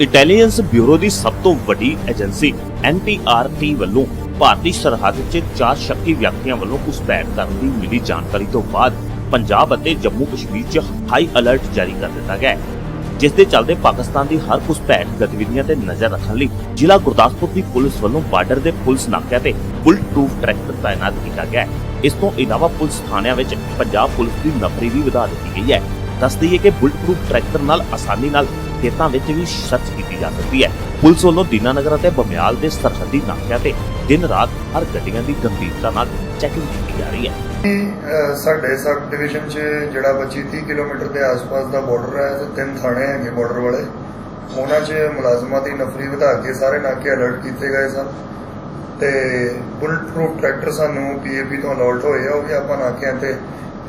Intelligence bureau ਦੀ ਸਭ ਤੋਂ ਵੱਡੀ ਏਜੰਸੀ ਐਨਟੀਆਰਟੀ ਵੱਲੋਂ ਭਾਰਤੀ ਸਰਹੱਦ 'ਚ ਚਾਰ ਸ਼ੱਕੀ ਵਿਅਕਤੀਆਂ ਵੱਲੋਂ ਘੁਸਪੈਠ ਕਰਨ ਦੀ ਮਿਲੀ ਜਾਣਕਾਰੀ ਤੋਂ ਬਾਅਦ ਪੰਜਾਬ ਅਤੇ ਜੰਮੂ ਕਸ਼ਮੀਰ 'ਚ ਹਾਈ ਅਲਰਟ ਜਾਰੀ ਕਰ ਦਿੱਤਾ ਗਿਆ ਹੈ, ਜਿਸ ਦੇ ਚੱਲਦੇ ਪਾਕਿਸਤਾਨ ਦੀ ਹਰ ਘੁਸਪੈਠ ਗਤੀਵਿਧੀਆਂ ਤੇ ਨਜ਼ਰ ਰੱਖਣ ਲਈ ਜ਼ਿਲ੍ਹਾ ਗੁਰਦਾਸਪੁਰ ਦੀ ਪੁਲਿਸ ਵੱਲੋਂ ਬਾਰਡਰ ਦੇ ਪੁਲਿਸ ਨਾਕਿਆਂ ਤੇ ਬੁਲਟ ਪ੍ਰੂਫ ਟਰੈਕਟਰ ਤਾਇਨਾਤ ਕੀਤਾ ਗਿਆ ਹੈ। ਇਸ ਤੋਂ ਇਲਾਵਾ ਪੁਲਿਸ ਥਾਣਿਆਂ ਵਿੱਚ ਪੰਜਾਬ ਪੁਲਿਸ ਦੀ ਨਫਰੀ ਵੀ ਵਧਾ ਦਿੱਤੀ ਗਈ ਹੈ। ਦੱਸ ਦਈਏ ਕਿ ਬੁਲਟ ਪ੍ਰੂਫ ਟਰੈਕਟਰ ਨਾਲ ਆਸਾਨੀ ਨਾਲ ਖੇਤਾਂ ਵਿੱਚ ਵੀ ਸਰਚ ਕੀਤੀ ਜਾ ਸਕਦੀ ਹੈ। ਪੁਲਿਸ ਵੱਲੋਂ ਦੀਨਾਨਗਰ ਅਤੇ ਬਮਿਆਲ ਦੇ ਸਰਹੱਦੀ ਨਾਕਿਆਂ ਤੇ ਦਿਨ ਰਾਤ ਹਰ ਗੱਡੀਆਂ ਦੀ ਗੰਭੀਰਤਾ ਨਾਲ ਚੈਕਿੰਗ ਕੀਤੀ ਜਾ ਰਹੀ ਹੈ। ਸਾਡੇ ਸਬ ਡਿਵੀਜ਼ਨ 'ਚ ਜਿਹੜਾ 25 30 ਕਿਲੋਮੀਟਰ ਦੇ ਆਸ-ਪਾਸ ਦਾ ਬਾਰਡਰ ਹੈ, ਤੇ ਤਿੰਨ ਥਾਣੇ ਹੈਗੇ ਬਾਰਡਰ ਵਾਲੇ। ਉਹਨਾਂ 'ਚ ਮੁਲਾਜ਼ਮਾਂ ਦੀ ਨਫਰੀ ਵਧਾ ਕੇ ਸਾਰੇ ਨਾਕੇ ਅਲਰਟ ਕੀਤੇ ਗਏ ਸਨ। ਤੇ ਬੁਲਟ ਪ੍ਰੂਫ ਟਰੈਕਟਰ ਸਾਨੂੰ ਪੀਏਪੀ ਤੋਂ ਅਲਰਟ ਹੋਏ ਆ, ਉਹ ਵੀ ਆਪਾਂ ਨਾਕਿਆਂ ਤੇ।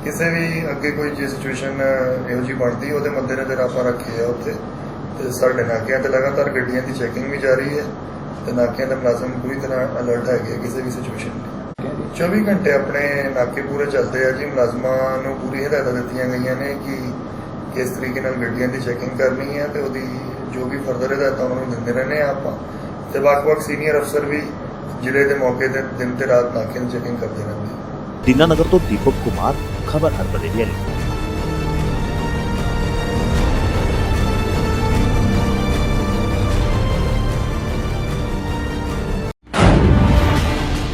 ਕਿਸੇ ਵੀ ਅੱਗੇ ਕੋਈ ਜੇ ਸਿਚੁਏਸ਼ਨ ਇਹੋ ਜਿਹੀ ਬਣਦੀ, ਉਹਦੇ ਮੱਦੇਨਜ਼ਰ ਆਪਾਂ ਰੱਖੇ ਆ ਉੱਥੇ। ਤੇ ਸਾਡੇ ਨਾਕਿਆਂ ਤੇ ਲਗਾਤਾਰ ਗੱਡੀਆਂ ਦੀ ਚੈਕਿੰਗ ਵੀ ਜਾਰੀ ਹੈ ਤੇ ਨਾਕਿਆਂ ਦੇ ਮੁਲਾਜ਼ਮ ਪੂਰੀ ਤਰ੍ਹਾਂ ਅਲਰਟ ਹੈਗੇ ਕਿਸੇ ਵੀ ਸਿਚੁਏਸ਼ਨ 24 ਘੰਟੇ ਆਪਣੇ ਨਾਕੇ ਪੂਰੇ ਚੱਲਦੇ ਆ ਜੀ, ਮੁਲਾਜ਼ਮਾਂ ਨੂੰ ਪੂਰੀ ਹਦਾਇਤਾਂ ਦਿੱਤੀਆਂ ਗਈਆਂ ਨੇ ਕਿ ਕਿਸ ਤਰੀਕੇ ਨਾਲ ਗੱਡੀਆਂ ਦੀ ਚੈਕਿੰਗ ਕਰਨੀ ਹੈ ਤੇ ਉਹਦੀ ਜੋ ਵੀ ਫਰਦਰ ਹਦਾਇਤਾਂ ਉਹਨਾਂ ਨੂੰ ਦਿੰਦੇ ਰਹਿੰਦੇ ਆ ਆਪਾਂ। ਤੇ ਵੱਖ-ਵੱਖ ਸੀਨੀਅਰ ਅਫਸਰ ਵੀ ਜ਼ਿਲ੍ਹੇ ਦੇ ਮੌਕੇ ਤੇ ਦਿਨ ਤੇ ਰਾਤ ਨਾਕਿਆਂ ਦੀ ਚੈਕਿੰਗ ਕਰਦੇ ਰਹਿੰਦੇ ਦੀਨਾਨਗਰ ਤੋਂ ਦੀਪਕ ਕੁਮਾਰ, ਖਬਰ ਹਰ ਬਦੇਲੀ ਲਈ।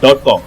나올 거.